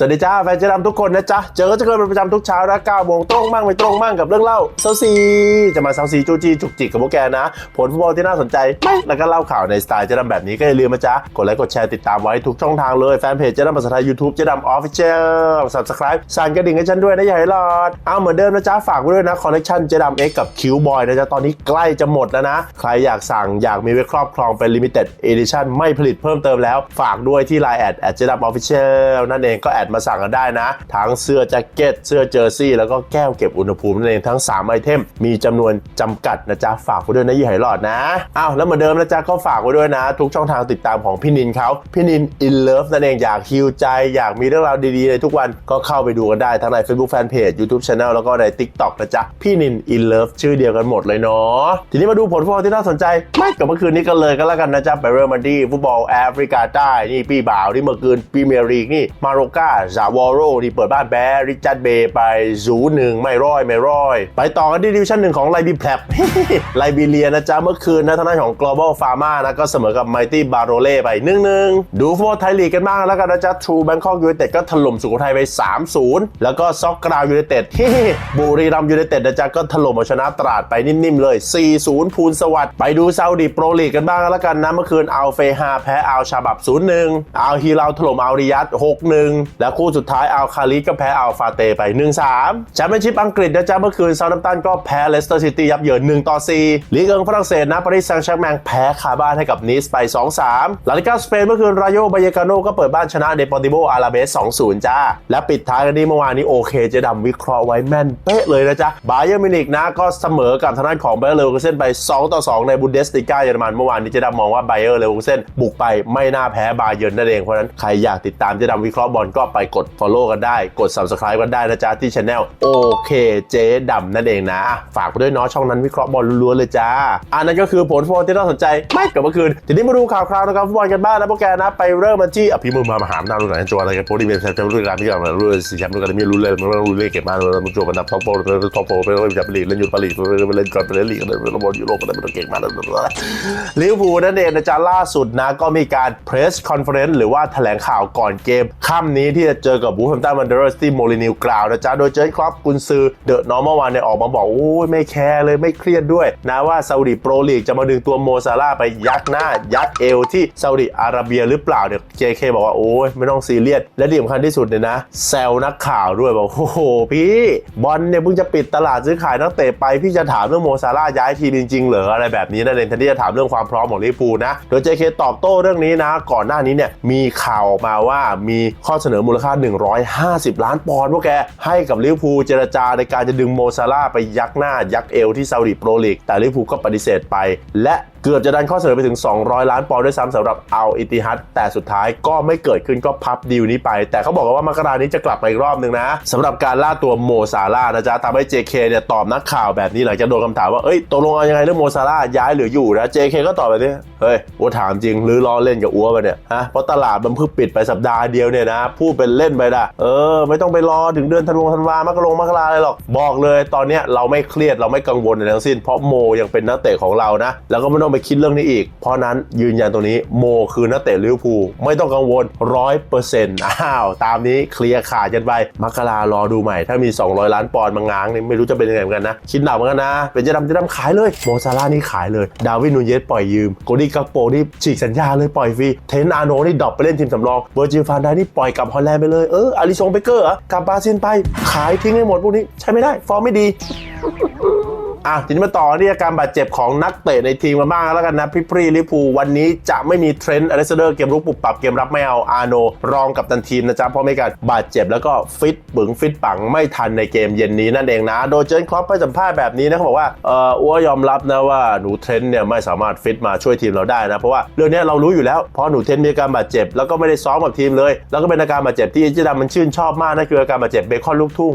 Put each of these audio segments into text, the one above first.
สวัสดีจ้าแฟนเจดำทุกคนนะจ๊ะ เจอก็จะเกิดเป็นประจำทุกเช้านะ9โมงตรงมั่งไม่ตรงมั่งกับเรื่องเล่าเซาซีจะมาเซาซีจูจีจุกจิกกับพวกแกนะ ผลฟุตบอลที่น่าสนใจไม่แล้วก็เล่าข่าวในสไตล์เจดำแบบนี้ก็อย่าลืมนะจ๊ะ กดไลค์กดแชร์ติดตามไว้ทุกช่องทางเลยแฟนเพจเจดำภาษาไทยยูทูบเจดำออฟฟิเชียล subscribe สั่นกระดิ่งให้ฉันด้วยนะอย่าให้หลอดเอาเหมือนเดิมนะจ๊ะฝากไว้ด้วยนะคอลเลคชันเจดำเอ็กกับคิวบอยนะจ๊ะตอนนี้ใกล้จะหมดแล้วนะ ใครอยากสั่งอยากมีไว้ครอบครองเป็น limited edition ไม่ผลิตเพิ่มเติมแล้ว ฝากด้วยที่ Line แอดแอดเจดำออฟฟิเชียลนั่นเองก็แอดมาสั่งกันได้นะ ทั้งเสื้อแจ็คเก็ต เสื้อเจอร์ซี่ แล้วก็แก้วเก็บอุณหภูมินั่นเองทั้ง 3 ไอเทม มีจำนวนจำกัดนะจ๊ะ ฝากไว้ด้วยนะยี่ไหหลอดนะอ้าวแล้วเหมือนเดิมนะจ๊ะก็ฝากไว้ด้วยนะ ทุกช่องทางติดตามของพี่นินเขาพี่นิน in love นั่นเองอยากฮิวใจ อยากมีเรื่องราวดีๆในทุกวันก็เข้าไปดูกันได้ทั้งใน Facebook Fanpage YouTube Channel แล้วก็ใน TikTok นะจ๊ะพี่นิน in love ชื่อเดียวกันหมดเลยเนาะทีนี้มาดูผลฟุตบอลที่น่าสนใจไม่กับเมื่อคืนนี้กันเลยก็แล้วกันนะจ๊ะไปเริ่มกันที่ฟุตบอลแอฟริกาใต้นี่ปีบ่าวที่เมื่อคืนพรีเมียร์ลีกนี่มาโรกาซาวอโรนี่เปิดบ้านแบร์ริจัดเบย์ไปศูนย์หนึ่งไม่ร้อยไม่ร้อย ไปต่อกันที่ดิวิชั่นหนึ่งของไลบีแพลบไลบีเรียนะจ๊ะเมื่อคืนนะทางด้านของ global pharma นะก็เสมอกับ mighty b a r o l e ไป1นงดูฟุตบอลไทยลีกกันบ้างแล้วกันนะจ๊ะ True Bangkok United ก็ถล่มสุโขทัยไป3-0 แล้วก็ซ็อกกราวยูไนเต็ดบุรีรัมยูไนเต็ดนะจ๊ะก็ถล่มเอาชนะตราดไปนิ่มๆเลย 4-0 ภูลสวัสดิ์ไปดูซาอุดีโปรลีกกันบ้างแล้วกันนะเมื่อคืนอัลเฟฮาแพ้อัลชาบับ 0-1อัลฮีราถล่มอัลริยัต6-1แลและคู่สุดท้ายอัลคาลิก็แพ้อัลฟาเตไป 1-3 แชมเปี้ยนชิพอังกฤษนะจ๊ะเมื่อคืนซา u ั a ตันก็แพ้เลสเตอร์ซิตี้ยับเยิน1ต่อ4ลีกเอิงฝรั่งเศสนะปารีสแซงต์แชร์แมงแพ้คาบ้านให้กับนิสไป 2-3ลาลิกาสเปนเมื่อคืนรายโยบายกาโนก็เปิดบ้านชนะเดปอร์ติโบอาราเบส2-0 จ้า และปิดท้ายกันที่เมื่อวานนี้โอเคเจะดำวิเคราะห์ไว้แม่นเป๊ะเลยนะจ๊ะบาเยอร์มินิกนะก็เสมอกับทางด้านของไบเออร์เลวอร์เกนไป 2 ต่อ 2 ในบุนเดสติก้าเยอรมันเมื่อวานนี้เจะดำมองว่าไบเออร์เลวอร์เกนบุกไปไม่น่าแพ้บาเยิร์นนั่นเองเพราะนั้นใครอยากติดตามเจะดำวิเคราะห์บอลก็ไปไปกด Follow กันได้ กด Subscribe กันได้นะจ๊ะที่ช anel โอเคเจ๊ดำนั่นเองนะ ฝากไปด้วยเนาะช่องนั้นวิเคราะห์บอลล้วนๆเลยจ้าอันนั้นก็คือผลฟุตบอลที่น่าสนใจไม่กับเมื่อคืนทีนี้มาดูข่าวคราวนะครับฟุตบอลกันบ้างนะพวกแกนะไปเริ่มมาที่อภิมุมมามหาอำนาจรุ่นไหนจัวอะไรกันโปรดีเมนแชมป์รุ่นการที่กับรุ่นสี่แชมป์รุ่นการไม่รู้เลยไม่รู้เลยเก็บมาเลยมันจัวมันนับท็อปโปรท็อปโปรไปเล่นจับลีกเล่นยูโรปาลีกเล่นก่อนไปเล่นลีกเล่นบอลยุโรปอะไรมันเก่งมากเลยลิเวอร์พูลนั่นเองนะจ๊ะล่าสุดนะก็มีการเพรสคอนเฟอเรนซ์หรือว่าแถลงข่าวก่อนเกมค่ำนี้ที่จะเจอกับบูฟแฮมตันวันเดอร์สที่โมลินิวกราวนะจ๊ะ โดยเจอครับกุนซือเดอะนอร์มวันเนี่ยออกมาบอกโอ้ยไม่แคร์เลยไม่เครียดด้วย นะว่าซาอุดิโปรลีกจะมาดึงตัวโมซาร่าไปยัดหน้า ยัดเอวที่ซาอุดิอาระเบียหรือเปล่าเนี่ย JK บอกว่าโอ้ยไม่ต้องซีเรียสและที่สำคัญที่สุดเนี่ยนะแซวนักข่าวด้วยบอกโอ้โหพี่บอลเนี่ยเพิ่งจะปิดตลาดซื้อขายนักเตะไปพี่จะถามเรื่องโมซาร่าย้ายทีมจริงๆเหรออะไรแบบนี้นั่นเองแทนที่จะถามเรื่องความพร้อมของลิเวอร์พูลนะ โดย JK ตอบโต้เรื่องนี้นะ ก่อนหน้านี้เนี่ยมีข่าวออกมาว่ามีข้อเสนอมูลค่า 150 ล้านปอนด์พวกแก ให้กับลิเวอร์พูลเจรจาในการจะดึงโมซาร่าไปยักหน้ายักเอวที่ซาอุดิโปรลีกแต่ลิเวอร์พูลก็ปฏิเสธไป และเกือบจะดันข้อเสนอไปถึง 200 ล้านปอนด์ด้วยซ้ำสำหรับเอัลอิติฮัดแต่สุดท้ายก็ไม่เกิดขึ้นก็พับดีลนี้ไป แต่เขาบอกว่ามกรานี้จะกลับมาอีกรอบหนึ่งนะสำหรับการล่าตัวโมซาร่านะจ๊ะทำให้ JK เนี่ยตอบนักข่าวแบบนี้หลังจากโดนคำถามว่าเอ้ยตกลงเอายังไงเรื่องโมซาร่าย้ายหรืออยู่นะ JK ก็ตอบแบบนี้เฮ้ยอัวถามจริงหรือล้อเล่นกับอัวไปเนี่ยฮะเพราะตลาดมันเพิ่งปิดไปสัปดาห์เดียวเนี่ยนะพูดเป็นเล่นไปนะเออ ไม่ต้องไปรอถึงเดือนธันวาธันวามกรงมกราเลยหรอกบอกเลย ตอนเนี้ยเราไม่เครียดเราไม่กังวลในทั้งสิ้น เพราะโมยังเป็นนักเตะของเรานะแล้วก็ไม่ต้องไปคิดเรื่องนี้อีก เพราะนั้นยืนยันตรงนี้โมคือนักเตะลิเวอร์พูลไม่ต้องกังวลร้อยเปอร์เซ็นต์อ้าว ตามนี้เคลียร์ขาดกันไปมักรารอดูใหม่ ถ้ามี 200 ล้านปอนด์มาง้างนี่ไม่รู้จะเป็นยังไงเหมือนกันนะ คิดหนักเหมือนกันนะ เป็นจะดำจะดำขายเลยโมซาร่านี่ขายเลย ดาวินนูเยสปล่อยยืมโกดี้กักโปนี่ฉีกสัญญาเลยปล่อยฟรีเทนอาโนนี่ดรอปไปเล่นทีมสำรองเวอร์จิลฟานไดนี่ปล่อยกลับฮอลแลนด์ไปเลยเอออาริซงเบเกอร์เหรอกลับบราซิลไปขายทิ้งให้หมดพวกนี้ใช้ไม่ได้ฟอร์มไม่ดี อะทีนี้มาต่อที่อาการบาดเจ็บของนักเตะในทีมกันบ้างแล้วกันนะพี่ปรีลิปูวันนี้จะไม่มีเทรนด์อเลสเดอร์เกมรุกปรับปรับเกมรับไม่เอาอาโน รองกับตันทีมนะจ๊ะเพราะไม่การบาดเจ็บแล้วก็ฟิตปึงฟิตปังไม่ทันในเกมเย็นนี้นั่นเองนะ โดยเจนครอปไปสัมภาษณ์แบบนี้นะเขาบอกว่าเอออ้วยอมรับนะว่าหนูเทรนด์เนี่ยไม่สามารถฟิตมาช่วยทีมเราได้นะเพราะว่าเรื่องนี้เรารู้อยู่แล้วเพราะหนูเทรนด์มีอาการบาดเจ็บแล้วก็ไม่ได้ซ้อมกับทีมเลย แล้วก็เป็นอาการบาดเจ็บที่เจดามันชื่นชอบมากนั่นคืออาการบาดเจ็บเบคอนลูกทุ่ง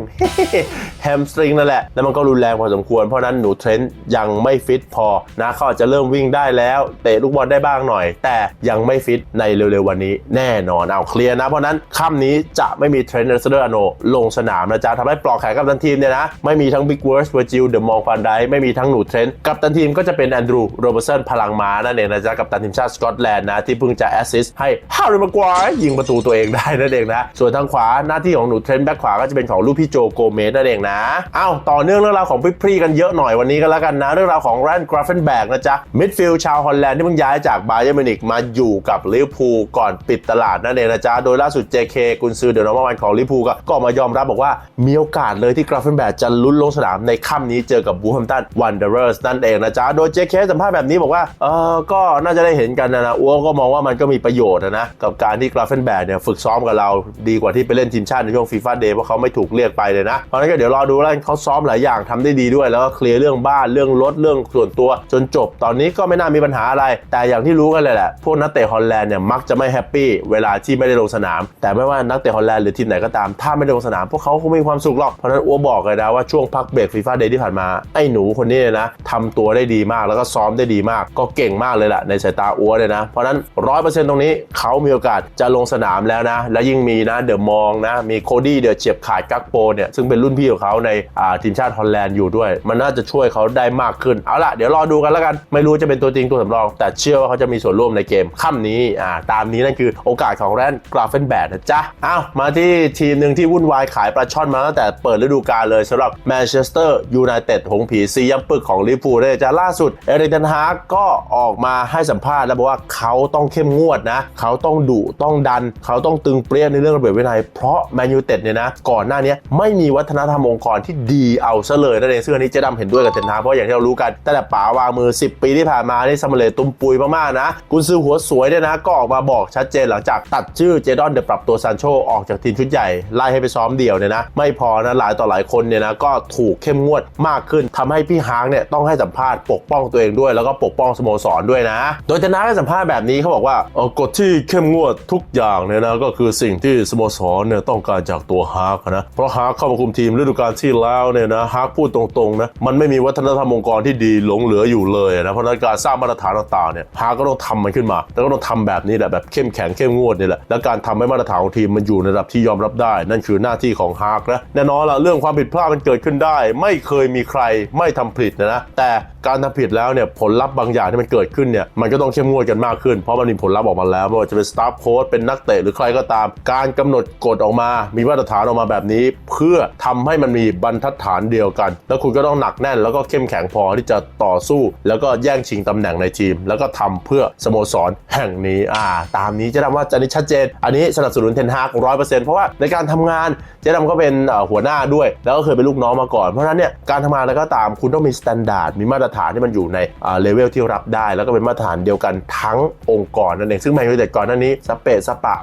แฮมสตริงนั่นแหละแล้วมันก็รุนแรงพอสมควรเพราะนั้นหนูเทรนต์ยังไม่ฟิตพอนะเขาอาจจะเริ่มวิ่งได้แล้วเตะลูกบอลได้บ้างหน่อย แต่ยังไม่ฟิตในเร็วๆวันนี้แน่นอนเอาเคลียร์นะ เพราะนั้นค่ำนี้จะไม่มีเทรนต์เอร์เซอร์อโนลงสนามนะจ๊ะทำให้ปลอกแขนกับทันทีมเนี่ยนะไม่มีทั้งบิ๊กเวิร์สเวอร์จิลเดอะมองฟันไดไม่มีทั้งหนูเทรนต์กับตันทีมก็จะเป็นแอนดรูโรเบอร์สันพลังม้านั่นเองนะจ๊ะกับตันทีมชาติสกอตแลนด์นะที่เพิ่งจะแอสซิสต์ให้ฮาริมากวายยิงประตูตัวเองได้นั่นเองนะส่วนทางขวาหน้าที่ของหนูเทรนต์แบ็คขวาก็จะเป็นของลูกพี่โจโกเมสนั่นเองนะอ้าวต่อเนื่องเรื่องราวของพี่พรีกันเยอะหน่อยวันนี้ก็แล้วกันนะ เรื่องราวของแรนกราฟเฟนแบกนะจ๊ะมิดฟิลด์ชาวฮอลแลนด์ที่เพิ่งย้ายจากบาเยอร์มิวนิกมาอยู่กับลิเวอร์พูลก่อนปิดตลาดนั่นเองนะจ๊ะโดยล่าสุด JK กุนซือเดอะนอร์วันของลิเวอร์พูลก็มายอมรับบอกว่ามีโอกาสเลยที่กราฟเฟนแบกจะลุ้นลงสนามในค่ำนี้เจอกับบูแฮมตันวันเดอร์สนั่นเองนะจ๊ะโดย JK สัมภาษณ์แบบนี้บอกว่าเออก็น่าจะได้เห็นกันนะนะอ้วก็มองว่ามันก็มีประโยชน์นะกับการที่กราฟเฟนแบกเนี่ยฝึกซ้อมกับเราดีกว่าที่ไปเล่นทีมชาติในช่วงฟีฟ่าเดย์เพราะเขาไม่ถูกเรียกไปเลยนะเพราะนั้นก็เดี๋ยวรอดูแล้วเขาซ้อมหลายอย่างทำได้ดีด้วยแล้วก็เคลียเรื่องบ้านเรื่องรถเรื่องส่วนตัวจนจบ ตอนนี้ก็ไม่น่ามีปัญหาอะไร แต่อย่างที่รู้กันเลยแหละ พวกนักเตะฮอลแลนด์เนี่ยมักจะไม่แฮปปี้เวลาที่ไม่ได้ลงสนาม แต่ไม่ว่านักเตะฮอลแลนด์หรือทีมไหนก็ตาม ถ้าไม่ได้ลงสนาม พวกเขาคงไม่มีความสุขหรอก เพราะนั้นอ้วบอกเลยนะว่าช่วงพักเบรกฟีฟ่าเดย์ที่ผ่านมา ไอ้หนูคนนี้เนี่ยนะทำตัวได้ดีมากแล้วก็ซ้อมได้ดีมาก ก็เก่งมากเลยแหละในสายตาอ้วเลยนะ เพราะนั้นร้อยเปอร์เซ็นต์ตรงนี้เขามีโอกาสจะลงสนามแล้วนะ และยิ่งมีนะเดอะมองนะมีโคดี้เดอะเฉียบขาดกักโปเนี่ยซึ่งเป็นรุ่นพี่ของเขาในทีมชาติฮอลแลนด์อยู่ด้วย มันน่าจะช่วยเขาได้มากขึ้น เอาล่ะ เดี๋ยวรอดูกันแล้วกัน ไม่รู้จะเป็นตัวจริงตัวสำรอง แต่เชื่อว่าเขาจะมีส่วนร่วมในเกมค่ำนี้อ่าตามนี้นั่นคือโอกาสของแรนกราฟเฟนแบดนะจ๊ะเอามาที่ทีมหนึ่งที่วุ่นวายขายปลาช่อนมาตั้งแต่เปิดฤดูกาลเลยสำหรับแมนเชสเตอร์ยูไนเต็ดหงผีซียัมปึกของลิเวอร์พูลเนี่ยจ้ะล่าสุดเอริกเทนฮากก็ออกมาให้สัมภาษณ์แล้วบอกว่าเขาต้องเข้มงวดนะ เขาต้องดุต้องดัน เขาต้องตึงเปรี้ยในเรื่องระเบียบวินัยเพราะแมนยูเต็ดเนี่ยนะก่อนหน้านี้ไม่มีวัฒนธรรมองค์กรที่ดีเอาซะเลยนั่นเองซึ่งอันนี้เจ๊ดำเห็นด้วยกับเทนฮาเพราะอย่างที่เรารู้กันตั้งแต่ป๋าวางมือ 10 ปีที่ผ่านมานี่สำเร็จตุ้มปุยมากๆนะกุนซือหัวสวยเนี่ยนะ ก็ออกมาบอกชัดเจนหลังจากตัดชื่อเจดอนเดอปรับตัวซานโชออกจากทีมชุดใหญ่ไล่ให้ไปซ้อมเดี่ยวเนี่ยนะไม่พอนะหลายต่อหลายคนเนี่ยนะก็ถูกเข้มงวดมากขึ้นทำให้พี่ฮางเนี่ยต้องให้สัมภาษณ์ปกป้องตัวเองด้วย แล้วก็ปกป้องสโมสรด้วยนะ โดยเทนฮากให้สัมภาษณ์แบบนี้เขาบอกว่าเออกฎที่เข้มงวดทุกอย่างเนี่ยนะก็คือสิ่งที่สโมสรเนี่ยต้องการจากตัวฮาร์กนะเพราะฮาร์กเข้ามาคุมทีมฤดูกาลที่แล้วเนี่ยนะฮากพูดตรงๆนะมันไไม่มีวัฒนธรรมองค์กรที่ดีหลงเหลืออยู่เลยนะเพราะนั้นการสร้างมาตรฐานต่างๆเนี่ยฮากก็ต้องทำมันขึ้นมา แล้วก็ต้องทำแบบนี้แหละแบบเข้มแข็งเข้มงวดนี่แหละและการทำให้มาตรฐานของทีมมันอยู่ในระดับที่ยอมรับได้ นั่นคือหน้าที่ของฮาร์กนะแน่นอนละเรื่องความผิดพลาดมันเกิดขึ้นได้ ไม่เคยมีใครไม่ทำผิดนะนะแต่ การทำผิดแล้วเนี่ยผลลัพธ์บางอย่างที่มันเกิดขึ้นเนี่ยมันก็ต้องเข้มงวดกันมากขึ้น เพราะมันมีผลลัพธ์ออกมาแล้วไม่ว่าจะเป็นสตาฟโค้ชเป็นนักเตะหรือใครก็ตาม การกำหนดกฎออกมา มีมาตรฐานออกมาแบบนี้ เพื่อทำให้มันมีบรรทัดฐานเดียวกัน แล้วคุณก็ต้องหนักแน่นแล้วก็เข้มแข็งพอที่จะต่อสู้ แล้วก็แย่งชิงตำแหน่งในทีม แล้วก็ทำเพื่อสโมสรแห่งนี้อ่าตามนี้เจะดำว่าจะนี้ชัดเจน อันนี้สนับสนุนเทนฮากร้อยเปอร์เซ็นต์เพราะว่าในการทำงานเจ๊ดำก็เป็นหัวหน้าด้วย แล้วก็เคยเป็นลูกน้องมาก่อนเพราะนั้นเนี่ยการทำงานแล้วก็ตามคุณต้องมีมาตรฐานมีมาตรฐานที่มันอยู่ในเลเวลที่รับได้ แล้วก็เป็นมาตรฐานเดียวกันทั้งองค์กรนั่นเองซึ่งแมนยูไนเต็ดก่อนหน้านี้สเปซสปะ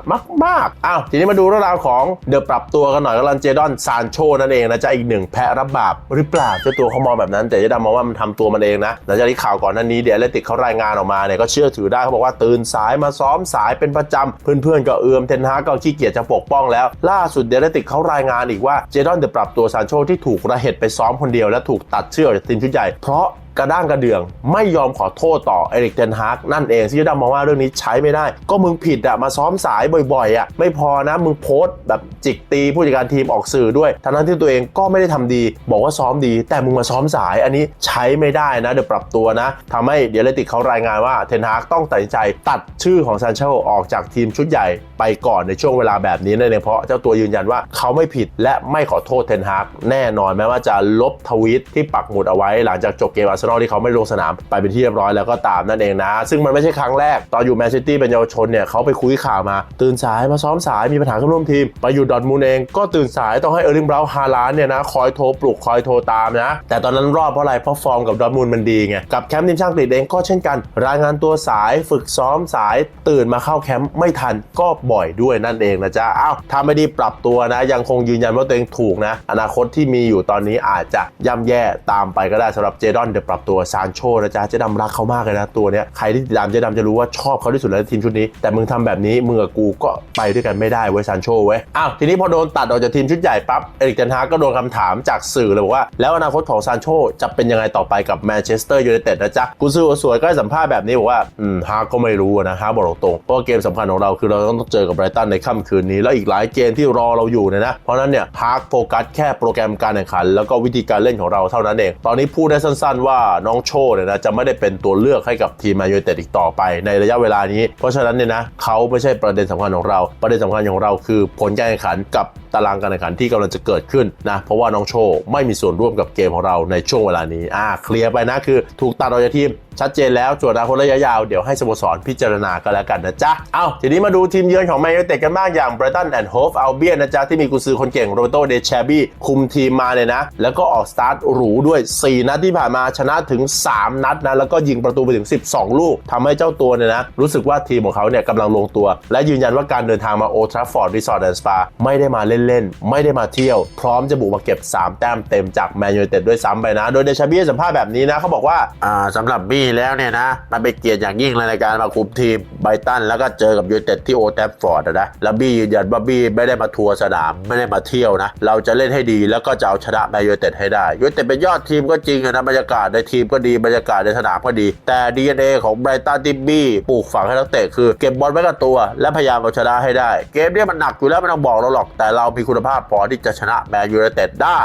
มากๆอ้าวทีนี้มาดูเรื่องราวของเดอะปรับตัวกันหน่อยก็ลันเจดอนซานโชนั่นเองนะจ๊ะอีกหนึ่งแพ้รับบาปหรือเปล่าเจ้าตัวเขามองแบบนั้น แต่เจ๊ดำมองว่ามันทำตัวมันเองนะหลังจากที่ข่าวก่อนหน้านี้เดียเลติกเขารายงานออกมาเนี่ยก็เชื่อถือได้เขาบอกว่าตื่นสายมาซ้อมสายเป็นประจำเพื่อนๆก็เอื้อมเทนฮากก็ขี้เกียจจะปกป้องแล้ว ล่าสุดเดียเลติกเขารายงานอีกว่าเจดอนเดอะปรับตัวซานโชที่ถูกระเหตุไปซ้อมคนเดียวและถูกตัดเชือกจากทีมชุดใหญ่เพราะ กระด้างกระเดื่อง ไม่ยอมขอโทษต่อเอริกเทนฮากนั่นเองที่จะดำมองว่าเรื่องนี้ใช้ไม่ได้ ก็มึงผิดอะมาซ้อมสายบ่อยๆอะไม่พอนะมึงโพสต์แบบจิกตีผู้จัดการทีมออกสื่อด้วยทั้งนั้นที่ตัวเองก็ไม่ได้ทำดี บอกว่าซ้อมดี แต่มึงมาซ้อมสายอันนี้ใช้ไม่ได้นะเดี๋ยวปรับตัวนะทำให้เดียเลติกเขารายงานว่าเทนฮากต้องตัดสินใจตัดชื่อของซานเชลออกจากทีมชุดใหญ่ไปก่อนในช่วงเวลาแบบนี้นั่นเองเพราะเจ้าตัวยืนยันว่าเขาไม่ผิดและไม่ขอโทษเทนฮากแน่นอนแม้ว่าจะลบทวีตที่ปักหมุดเอาไว้หลังจากจบเกมอาร์เซนอลที่เขาไม่ลงสนามไปเป็นที่เรียบร้อยแล้วก็ตามนั่นเองนะ ซึ่งมันไม่ใช่ครั้งแรก ตอนอยู่แมนซิตี้เป็นเยาวชนเนี่ยเขาไปคุยข่าวมา ตื่นสายมาซ้อมสายมีปัญหากับร่วมทีม ไปอยู่ดอทมูลเองก็ตื่นสายต้องให้เออร์ลิงบราวน์ฮาลานเนี่ยนะคอยโทรปลุกคอยโทรตามนะ แต่ตอนนั้นรอดเพราะอะไรเพราะฟอร์มกับดอทมูลมันดีไงกับแคมป์ทีมช่างกรีดเองก็เช่นกัน รายงานตัวสายฝึกซ้อมสายตื่นมาเข้าแคมป์ไม่ทันก็บ่อยด้วยนั่นเองนะจ๊ะอ้าวถ้าไม่ดีปรับตัวนะ ยังคงยืนยันว่าตัวเองถูกนะ อนาคตที่มีอยู่ตอนนี้อาจจะย่ำแย่ตามไปก็ได้สำหรับเจดอนเดอะปรับตัวซานโชนะจ๊ะเจ๊ดำรักเขามากเลยนะตัวเนี้ยใครที่ติดตามเจ๊ดำจะรู้ว่าชอบเขาที่สุดแล้วทีมชุดนี้ แต่มึงทำแบบนี้มึงกับกูก็ไปด้วยกันไม่ได้เว้ยซานโชเว้ยอ้าวทีนี้พอโดนตัดออกจากทีมชุดใหญ่ปั๊บเอริกเทนฮากก็โดนคำถามจากสื่อเลยบอกว่า แล้วอนาคตของซานโชจะเป็นยังไงต่อไปกับแมนเชสเตอร์ยูไนเต็ดนะจ๊ะกุนซือสวยก็ให้สัมภาษณ์แบบนี้บอกว่าอืมฮากก็ไม่รู้นะฮาบอกตรงเพราะเกมสำคัญของเราคือเราต้องเจอกับไบรตันในค่ำคืนนี้ แล้วอีกหลายเกมที่รอเราอยู่เนี่ยนะเพราะนั้นเนี่ยฮาโฟกัสแค่โปรแกรมการแข่งขัน แล้วก็วิธีการเล่นของเราเท่านั้นเองตอนนี้พูดได้สั้น ๆว่าน้องโชเนี่ยนะจะไม่ได้เป็นตัวเลือกให้กับทีมแมนยูเต็ดอีกต่อไปในระยะเวลานี้ เพราะฉะนั้นเนี่ยนะเขาไม่ใช่ประเด็นสำคัญของเรา ประเด็นสำคัญของเราคือผลการแข่งขันกับ ตารางการแข่งขันที่กำลังจะเกิดขึ้นนะเพราะว่าน้องโชไม่มีส่วนร่วมกับเกมของเราในช่วงเวลานี้อ่าเคลียร์ไปนะคือ ถูกตัดออกจากทีมชัดเจนแล้วส่วนอนาคตระยะยาวเดี๋ยวให้สโมสรพิจารณากันแล้วกันนะจ๊ะ เอาทีนี้มาดูทีมเยือนของแมนยูเต็ดกันบ้างอย่าง Brighton and Hove Albion นนะจ๊ะ ที่มีกุซือคนเก่งโรเบโตเดชาบีคุมทีมมาเนี่ยนะ แล้วก็ออกสตาร์ทหรูด้วย 4 นัดที่ผ่านมาชนะถึง 3 นัดนะ แล้วก็ยิงประตูไปถึง 12 ลูกทำให้เจ้าตัวเนี่ยนะ รู้สึกว่าทีมของเขาเนี่ยกำลังลงตัว และยืนยันว่าการเดินทางมาโอทราฟอร์ดรีสอร์ทแอนด์สปาไม่ได้มาเล่นๆ ไม่ได้มาเที่ยว พร้อมจะบุกมาเก็บ 3 แต้มเต็มจากแมนยูไนเต็ดด้วยซ้ำไปนะ โดยเดชาบี้สัมภาษณ์แบบนี้นะเขาบอกว่าอ่าสำหรับบี้แล้วเนี่ยนะ มันเป็นเกียรติอย่างยิ่งเลยในการมาคุมทีมไบตันแล้วก็เจอกับยูไนเต็ดที่โอแทฟฟอร์ดนะแล้วบี้ยืนยันว่าบี้ไม่ได้มาทัวร์สนามไม่ได้มาเที่ยวนะเราจะเล่นให้ดีแล้วก็จะเอาชนะแมนยูไนเต็ดให้ได้ยูไนเต็ดเป็นยอดทีมก็จริงนะบรรยากาศในทีมก็ดีบรรยากาศในสนามก็ดี แต่ DNA ของไบรตันที่บี้ปลูกฝังให้นักเตะคือเก็บบอลไว้กับตัว และพยายามเอาชนะให้ได้ เกมเนี้มันหนักอยู่แล้วไม่ต้องบอกเราหรอกแต่เรามีคุณภาพพอที่จะชนะแมนยูไนเต็ดได้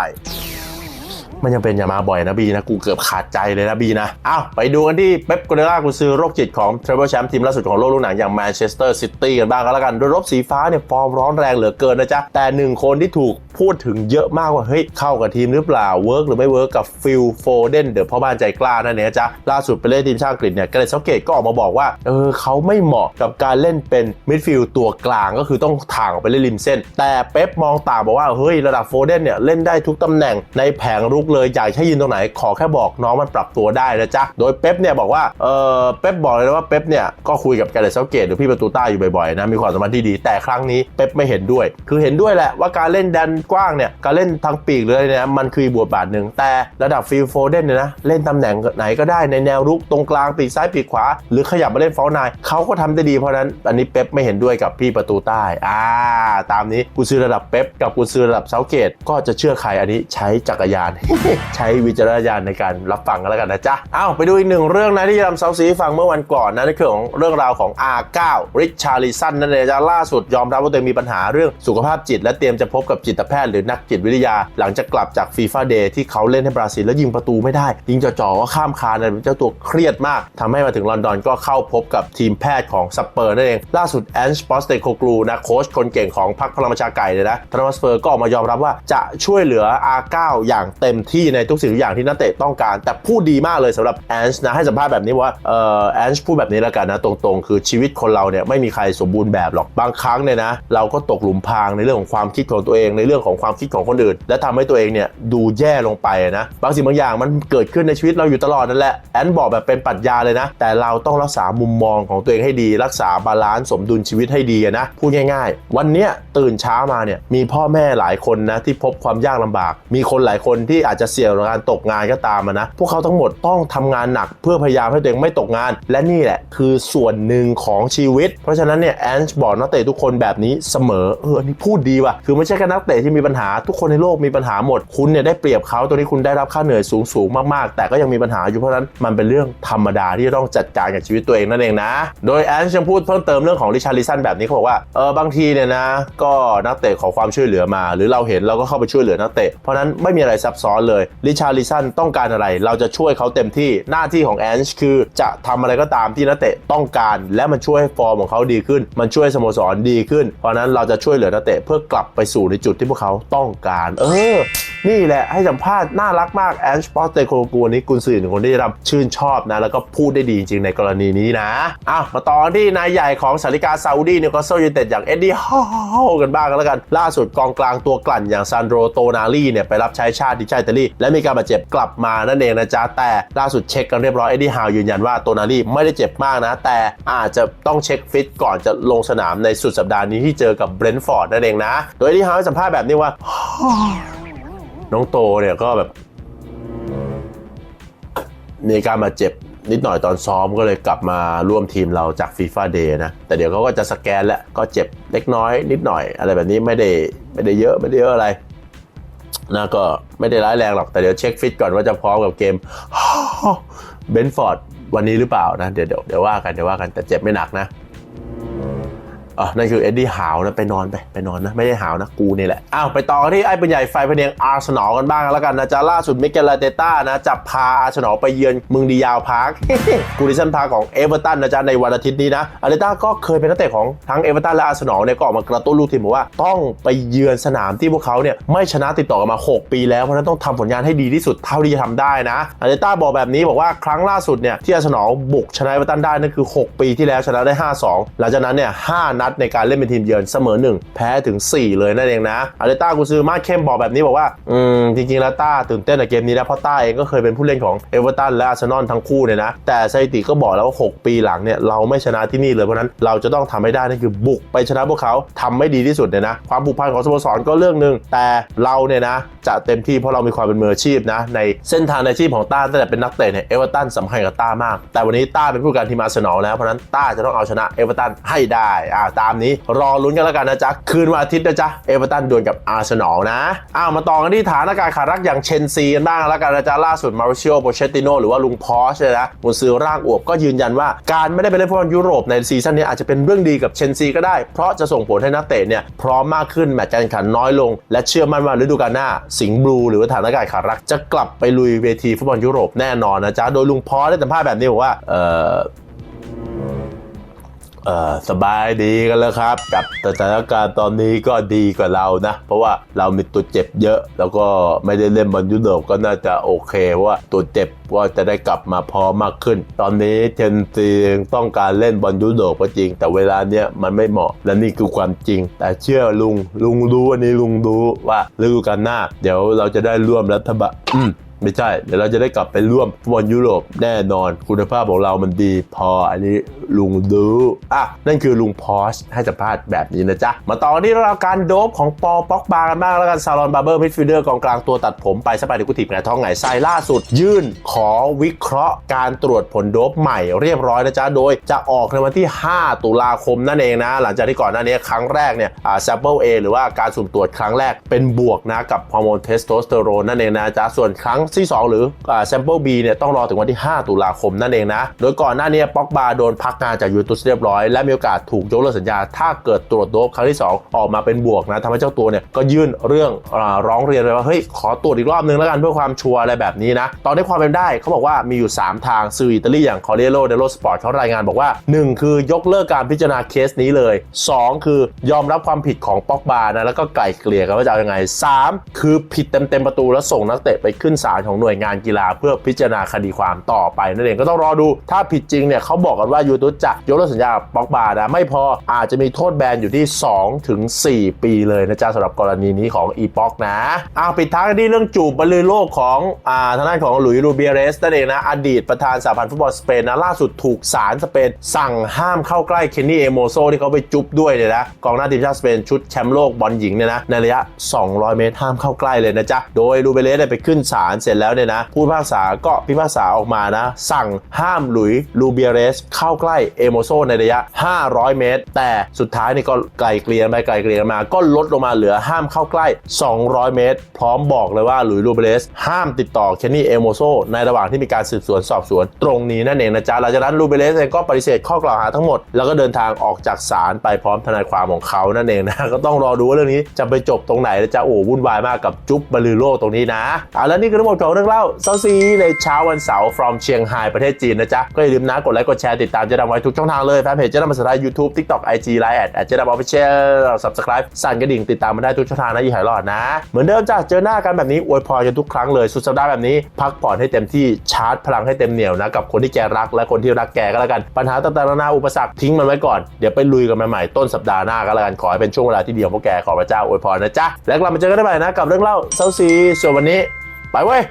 มันยังเป็นอย่ามาบ่อยนะบีนะ กูเกือบขาดใจเลยนะบีนะ อ้าว ไปดูกันที่เป๊ปกัวเดล่ากุซือโรคจิตของเทรเบิลแชมป์ทีมล่าสุดของโลกลูกหนังอย่างแมนเชสเตอร์ซิตี้กันบ้างก็แล้วกันโดยรบสีฟ้าเนี่ยฟอร์มร้อนแรงเหลือเกินนะจ๊ะ แต่หนึ่งคนที่ถูกพูดถึงเยอะมากว่า เฮ้ย เข้ากับทีมหรือเปล่าเวิร์กหรือไม่เวิร์กกับฟิลโฟเดนเดอะพ่อบ้านใจกล้านั่นเองจ๊ะล่าสุดไปเล่นทีมชาติอังกฤษเนี่ยกเรซเซาเกตก็ออกมาบอกว่าเออเขาไม่เหมาะกับการเล่นเป็นมิดฟิลด์ตัวกลางก็คือต้องถ่างออกไปเล่นริมเส้น แต่เป๊ปมองต่างบอกว่าเฮ้ยระดับโฟเดนเนี่ยเล่นได้ทุกตำแหน่งในแผงรุกเลยอยากให้ยืนตรงไหน ขอแค่บอกน้องมันปรับตัวได้นะจ๊ะ โดยเป๊ปเนี่ยบอกว่า เออเป๊ปบอกเลยนะว่าเป๊ปเนี่ยก็คุยกับแกเรซเซาเกตหรือพี่ประตูใต้อยู่บ่อยๆนะมีความสัมพันธ์ที่ดีแต่ครั้งนี้เป๊ปไม่เห็นด้วย คือเห็นด้วยแหละว่าการเล่นแดนกว้างเนี่ยการเล่นทางปีกเลยเนี่ยมันคือบทบาทหนึ่งแต่ระดับฟิลโฟเดนเนี่ยนะเล่นตำแหน่งไหนก็ได้ในแนวรุกตรงกลางปีกซ้ายปีกขวา หรือขยับมาเล่นฟอลนายเขาก็ทำได้ดีเพราะฉะนั้นอันนี้เป๊ปไม่เห็นด้วยกับพี่ประตูใต้อ่าตามนี้กูซื้อระดับเป๊ปกับกูซื้อระดับเซาเกตก็จะเชื่อใครอันนี้ใช้จักรยานใช้วิจารณญาณในการรับฟังกันแล้วกันนะจ๊ะ เอาไปดูอีกหนึ่งเรื่องนะที่รำเซาซีฟังเมื่อวันก่อนนะนั่นคือของเรื่องราวของ R9 ริชาริสันนั่นเองจ้ะล่าสุดยอมรับว่าตัวเองมีปัญหาเรื่องสุขภาพจิต และเตรียมจะพบกับจิตแพทย์หรือนักจิตวิทยา หลังจากกลับจากฟีฟ่าเดย์ที่เขาเล่นให้บราซิลแล้วยิงประตูไม่ได้ ยิงจ่อๆก็ข้ามคานเลยเจ้าตัวเครียดมากทำให้มาถึงลอนดอนก็เข้าพบกับทีมแพทย์ของสเปอร์นั่นเองล่าสุดแอนช์ปอสเตโคกลูนะโค้ชคนเก่งของพรรคพลังประชาไก่เลยนะทรอสเปอร์ก็ออกมายอมรับว่าจะช่วยเหลือ R9 อย่างเต็มที่ในทุกสิ่งทุกอย่างที่นักเตะต้องการ แต่พูดดีมากเลยสำหรับแอนช์นะให้สัมภาษณ์แบบนี้ว่าเอ่อแอนช์พูดแบบนี้แล้วกันนะตรงๆ คือชีวิตคนเราเนี่ยไม่มีใครสมบูรณ์แบบหรอกบางครั้งเนี่ยนะเราก็ตกหลุมพรางในเรื่องของความคิดของตัวเองในเรื่องของความคิดของคนอื่น และทำให้ตัวเองเนี่ยดูแย่ลงไปนะบางสิ่งบางอย่างมันเกิดขึ้นในชีวิตเราอยู่ตลอดนั่นแหละแอนบอกแบบเป็นปรัชญาเลยนะ แต่เราต้องรักษามุมมองของตัวเองให้ดี รักษาบาลานซ์สมดุลชีวิตให้ดีนะพูดง่าย ๆ วันเนี้ยตื่นเช้ามาเนี่ยมีพ่อแม่หลายคนนะที่พบความยากลำบาก มีคนหลายคนที่อาจจะเสี่ยงต่อการตกงานก็ตามนะ พวกเขาทั้งหมดต้องทำงานหนักเพื่อพยายามให้ตัวเองไม่ตกงาน และนี่แหละคือส่วนหนึ่งของชีวิต เพราะฉะนั้นเนี่ยแอนช์บอกนักเตะทุกคนแบบนี้เสมอ เอออันนี้พูดดีว่ะ คือไม่ใช่แค่นักเตะที่มีปัญหา ทุกคนในโลกมีปัญหาหมด คุณเนี่ยได้เปรียบเขาตัวนี้คุณได้รับค่าเหนื่อยสูงสูงๆมากๆ แต่ก็ยังมีปัญหาอยู่เพราะฉะนั้นมันเป็นเรื่องธรรมดาที่จะต้องจัดการกับชีวิตตัวเองนั่นเองนะ โดยแอนช์ยังพูดเพิ่มเติมเรื่องของริชาร์ลิสันแบบนี้เขาบอกว่า เออบางทีเนี่ยนะ ก็นักเตะขอความช่วยเหลือมา หรือเราเห็นเราก็เข้าไปช่วยเหลือนักเตะ เพราะนั้นไม่มีอะไรซับซ้อนเลยริชาริสันต้องการอะไร เราจะช่วยเขาเต็มที่หน้าที่ของแอนช์คือจะทำอะไรก็ตามที่นักเตะต้องการ และมันช่วยให้ฟอร์มของเขาดีขึ้น มันช่วยสโมสรดีขึ้น เพราะนั้นเราจะช่วยเหลือนักเตะเพื่อกลับไปสู่ในจุดที่พวกเขาต้องการ เออนี่แหละให้สัมภาษณ์น่ารักมากแอนช์ปอสเตโคกูนี้กุนซือหนึ่งคนที่ได้รับชื่นชอบนะ แล้วก็พูดได้ดีจริง ๆ ในกรณีนี้นะอะมาต่อกันที่นายใหญ่ของสาริกาซาอุดีนิวคาสเซิลยูเต็ดอย่างเอ็ดดี้ฮาวกันบ้างกันแล้วกัน ล่าสุดกองกลางตัวกลั่นอย่างซานโดรโตนาลีเนี่ยไปรับใช้ชาติที่ชาติอิตาลีและมีการบาดเจ็บกลับมานั่นเองนะจ๊ะแต่ล่าสุดเช็คกันเรียบร้อยเอ็ดดี้ฮาวยืนยันว่าโตนาลีไม่ได้เจ็บมากนะ แต่อาจจะต้องเช็คฟิตก่อนจะลงสนามในสุดสัปดาห์นี้ที่เจอกับเบรนท์ฟอร์ดนั่นเองนะ โดยเอ็ดดี้ฮาวให้สัมภาษณ์แบบนี้ว่า น้องโตเนี่ยก็แบบ มีการมาดเจ็บนิดหน่อยตอนซ้อมก็เลยกลับมาร่วมทีมเราจากฟีฟ่าเดย์นะ แต่เดี๋ยวเขาก็จะสแกนแล้วก็เจ็บเล็กน้อยนิดหน่อยอะไรแบบนี้ไม่ได้ไม่ได้เยอะไม่ได้เยอะอะไร นะก็ไม่ได้ร้ายแรงหรอก แต่เดี๋ยวเช็คฟิตก่อนว่าจะพร้อมกับเกมเบนฟอร์ดวันนี้หรือเปล่านะ เดี๋ยวเดี๋ยวเดี๋ยวว่ากันเดี๋ยวว่ากันแต่เจ็บไม่หนักนะ อะนั่นคือเอ็ดดี้หาวนะไปนอนไปไปนอนนะ ไม่ได้หาวนะกูนี่แหละอ้าวไปต่อกันที่ไอ้เป็นใหญ่ไฟพเนียงอาร์เซนอลกันบ้างแล้วกันนะจ๊ะล่าสุดมิเกลอาร์เตต้านะจับพาอาร์เซนอลไปเยือนมืองดียาวพาร์คกูดิชันพาของเอเวอร์ตันนะจ๊ะในวันอาทิตย์นี้นะอาร์เตต้าก็เคยเป็นนักเตะของทั้งเอเวอร์ตันและอาร์เซนอลเนี่ยก็ออกมากระตุ้นลูกทีมบอกว่าต้องไปเยือนสนามที่พวกเขาเนี่ยไม่ชนะติดต่อกันมา 6 ปีแล้วเพราะนั้นต้องทำผลงานให้ดีที่สุดเท่าที่จะทำได้นะอาร์เตต้าบอกแบบนี้บอกว่าครั้งล่าสุดเนี่ยที่อาร์เซนอลบุกชนะเอเวอร์ตันได้นั่นคือ 6 ปีที่แล้วชนะได้ 5-2 หลังจากนั้นเนี่ย5นัดในการเล่นเป็นทีมเยือนเสมอ 1 แพ้ถึง 4 เลยนั่นเองนะอาร์เตต้ากูซื้อมาเข้มบอกแบบนี้บอกว่า อืม จริงๆแล้วต้าตื่นเต้นกับเกมนี้นะเพราะต้าเองก็เคยเป็นผู้เล่นของเอเวอร์ตันและอาร์เซนอลทั้งคู่เนี่ยนะ แต่สถิติก็บอกแล้วว่า 6 ปีหลังเนี่ยเราไม่ชนะที่นี่เลยเพราะนั้นเราจะต้องทำให้ได้นั่นคือบุกไปชนะพวกเขาทำไม่ดีที่สุดเนี่ยนะความผูกพันของสโมสรก็เรื่องหนึ่งแต่เราเนี่ยนะจะเต็มที่เพราะเรามีความเป็นมืออาชีพนะในเส้นทางในอาชีพของต้าตั้งแต่เป็นนักเตะเนี่ยเอเวอร์ตันสำคัญกับต้ามาก แต่วันนี้ต้าเป็นผู้การทีมอาร์เซนอลแล้วเพราะนั้นต้าจะต้องเอาชนะเอเวอร์ตันให้ได้อ่าตามนี้ รอลุ้นกันแล้วกันนะจ๊ะ คืนวันอาทิตย์นะจ๊ะ เอเวอร์ตันดวลกับอาร์เซนอลนะ อ้าวมาต่อกันที่ฐานอากาศขารักอย่างเชนซีกันบ้างแล้วกันนะจ๊ะล่าสุดมาริเชียโปเชติโนหรือว่าลุงพอชเนี่ยนะมุนซือร่างอวบก็ยืนยันว่าการไม่ได้ไปเล่นฟุตบอลยุโรปในซีซั่นนี้อาจจะเป็นเรื่องดีกับเชนซีก็ได้ เพราะจะส่งผลให้นักเตะเนี่ยพร้อมมากขึ้นแมตช์การแข่งขันน้อยลง และเชื่อมั่นว่าฤดูกาลหน้า สิงห์บลูหรือว่าฐานอากาศขารักจะกลับไปลุยเวทีฟุตบอลยุโรปแน่นอนนะจ๊ะโดยลุงพอได้สัมภาษณ์แบบนี้บอกว่าเออ เออสบายดีกันแล้วครับ กับสถานการณ์ตอนนี้ก็ดีกว่าเรานะ เพราะว่าเรามีตัวเจ็บเยอะ แล้วก็ไม่ได้เล่นบอลยุโรปก็น่าจะโอเคว่าตัวเจ็บก็จะได้กลับมาพร้อมมากขึ้น ตอนนี้เชนซีต้องการเล่นบอลยุโรปก็จริง แต่เวลาเนี้ยมันไม่เหมาะและนี่คือความจริง แต่เชื่อลุงลุงรู้อันนี้ลุงรู้ว่าฤดูกาลหน้า เดี๋ยวเราจะได้ร่วมรัฐบาล ไม่ใช่ เดี๋ยวเราจะได้กลับไปร่วมฟุตบอลยุโรปแน่นอน คุณภาพของเรามันดีพออันนี้ลุงดูอะนั่นคือลุงพอชให้สัมภาษณ์แบบนี้นะจ๊ะ มาต่อที่เรื่องราการโดบของปอป็อกบากันบ้างแล้วกันซาลอนบาร์เบอร์มิดฟิลเดอร์กองกลางตัวตัดผมไปสปายดิกุติบไงท้องไงไส้ล่าสุด ยื่นขอวิเคราะห์การตรวจผลโดบใหม่เรียบร้อยนะจ๊ะ โดยจะออกในวันที่ 5 ตุลาคมนั่นเองนะ หลังจากที่ก่อนหน้านี้ครั้งแรกเนี่ยอ่า sample A หรือว่าการสุ่มตรวจครั้งแรกเป็นบวกนะกับฮอร์โมนเทสโทสเตอโรนนั่นเองนะจ๊ะส่วนครั้งที่2หรืออ่า sample B เนี่ยต้องรอถึงวันที่ 5 ตุลาคมนั่นเองนะ โดยก่อนหน้านี้ป็อกบาโดนพักงานจากยูทูสเรียบร้อย และมีโอกาสถูกยกเลิกสัญญา ถ้าเกิดตรวจโดบครั้งที่ 2 ออกมาเป็นบวกนะทำให้เจ้าตัวเนี่ยก็ยื่นเรื่องอาร้องเรียนไปว่าเฮ้ยขอตรวจอีกรอบนึงแล้วกันเพื่อความชัวร์อะไรแบบนี้นะตอนนี้ความเป็นได้เขาบอกว่ามีอยู่ 3 ทางสื่ออิตาลีอย่าง Corriere dello Sport เขารายงานบอกว่า 1 คือยกเลิกการพิจารณาเคสนี้เลย 2 คือยอมรับความผิดของป็อกบานะแล้วก็ไกล่เกลี่ยกันว่าจะเอายังไง 3 คือผิดเต็มๆประตูแล้วส่งนักเตะไปขึ้นศาลของหน่วยงานกีฬาเพื่อพิจารณาคดีความต่อไปนั่นเองก็ต้องรอดูถ้าผิดจริงเนี่ยเขาบอกกันว่ายูทูจะยกเลิกสัญญาบป็อกบานะไม่พออาจจะมีโทษแบนอยู่ที่ 2 ถึง 4 ปีเลยนะจ๊ะสำหรับกรณีนี้ของอีป็อกนะอ้าวปิดท้ายกันที่เรื่องจูบบอลลูนโลกของอ่าทางด้านของหลุยส์ลูเบียเรสนั่นเองนะอดีตประธานสหพันธ์ฟุตบอลสเปนนะล่าสุดถูกศาลสเปน สั่งห้ามเข้าใกล้เคนนี่เอโมโซที่เขาไปจุ๊บด้วยเนี่ยนะกองหน้าทีมชาติสเปนชุดแชมป์โลกบอลหญิงเนี่ยนะในระยะ 200 เมตรห้ามเข้าใกล้เลยนะจ๊ะโดยลูเบเรสไปขึ้นศาลเสร็จแล้วเนี่ยนะ ผู้พิพากษาก็พิพากษาออกมานะ สั่งห้ามหลุยลูเบียเรส เข้าใกล้เอโมโซในระยะ 500 เมตร แต่สุดท้ายนี่ก็ไกลเกลี่ยไปไกลเกลี่ยมา ก็ลดลงมาเหลือห้ามเข้าใกล้ 200 เมตร พร้อมบอกเลยว่าหลุยลูเบียเรส ห้ามติดต่อเคนนี่เอโมโซในระหว่างที่มีการสืบสวนสอบสวน ตรงนี้นั่นเองนะจ๊ะหลังจากนั้นลูเบียเรสเองก็ปฏิเสธข้อกล่าวหาทั้งหมด แล้วก็เดินทางออกจากศาลไปพร้อมทนายความของเขานั่นเองนะก็ต้องรอดูว่าเรื่องนี้จะไปจบตรงไหนนะจ๊ะโอ้วุ่นวายมากกับจุ๊บบอลลูโลตรงนี้นะอะแล้วนี่คือทั้งหมดดของเรื่องเล่าเซาซีในเช้าวันเสาร์ from เชียงไฮ้ประเทศจีนนะจ๊ะ ก็อย่าลืมนะกดไลค์กดแชร์ติดตามเจะดำไว้ทุกช่องทางเลยแฟนเพจเจะดำภาษาไทย YouTube TikTok IG Line แอดแอดเจะดำออฟฟิเชียล subscribe สั่นกระดิ่งติดตามมาได้ทุกช่องทางนะอย่าหายรอดนะ เหมือนเดิมจ้ะเจอหน้ากันแบบนี้อวยพรกันทุกครั้งเลยสุดสัปดาห์แบบนี้ พักผ่อนให้เต็มที่ชาร์จพลังให้เต็มเหนียวนะกับคนที่แกรักและคนที่รักแกก็แล้วกันปัญหาต่างๆนานาอุปสรรคทิ้งมันไว้ก่อนเดี๋ยวไปลุยกันใหม่ๆต้นสัปดาห์หน้าก็แล้วกันขอให้เป็นช่วงเวลาที่ดีของพวกแกขอพระเจ้าอวยพรนะจ๊ะแล้วกลับมาเจอกันได้ใหม่นะกับเรื่องเล่าเซาซีส่วนวันนี้ ไปเว้ย